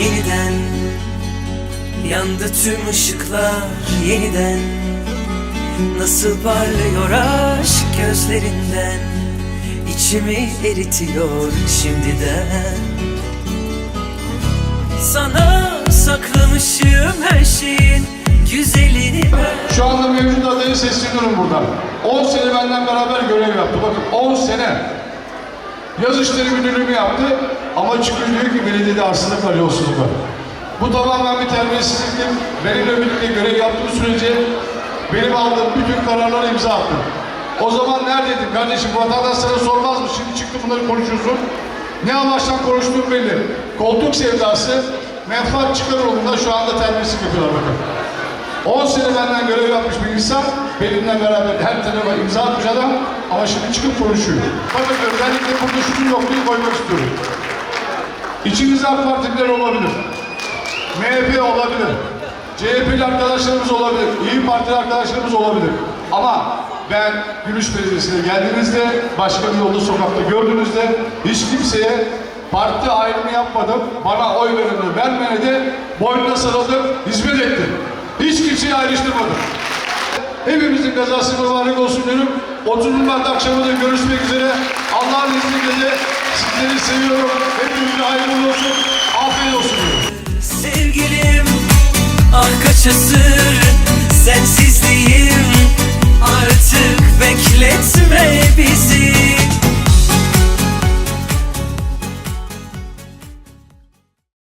yeniden Yandı tüm ışıklar yeniden Nasıl parlıyor aşk gözlerinden İçimi eritiyor şimdiden Sana saklamışım her şeyin güzelini ben Şu anda mevcut adayı sesleniyorum buradan. 10 sene benden beraber görev yaptı. Bakın 10 sene. Yaz işleri müdürlüğümü yaptı ama çıkıyor diyor ki belediyede arsızlık var, yolsuzluk var. Bu tamamen bir terbiyesizliktir. Benimle birlikte görev yaptığı sürece benim aldığım bütün kararlara imza attım. O zaman neredeydin kardeşim? Vatandaş sana sormaz mı? Şimdi çıktı bunları konuşuyorsun. Ne amaçtan konuştuğum belli. Koltuk sevdası, menfaat çıkar yolunda şu anda terbiyesizlik yapıyorlar bakın. 10 sene benden görev yapmış bir insan, benimle beraber her tarafa imza atmış adam ama şimdi çıkıp konuşuyor. Bakın özellikle burada şu noktayı koymak istiyorum. İçinizde AK Partililer olabilir. MHP olabilir. CHP'li arkadaşlarımız olabilir. İyi Partili arkadaşlarımız olabilir. Ama ben Gümüş Belediyesi'ne geldiğinizde, başka bir yolda sokakta gördüğünüzde hiç kimseye parti ayrımı yapmadım. Bana oy vereni vermeyene de boynuna sarıldım, hizmet ettim. Hiç kimseyi ayrıştırmadım. Hepimizin kazası mübarek olsun diyorum. 30 Mart akşamı da görüşmek üzere. Allah'ın izniyle sizleri seviyorum. Hepinize hayırlı olsun. Afiyet olsun diyorum. Sevgilim ah kaç asır sensizliğim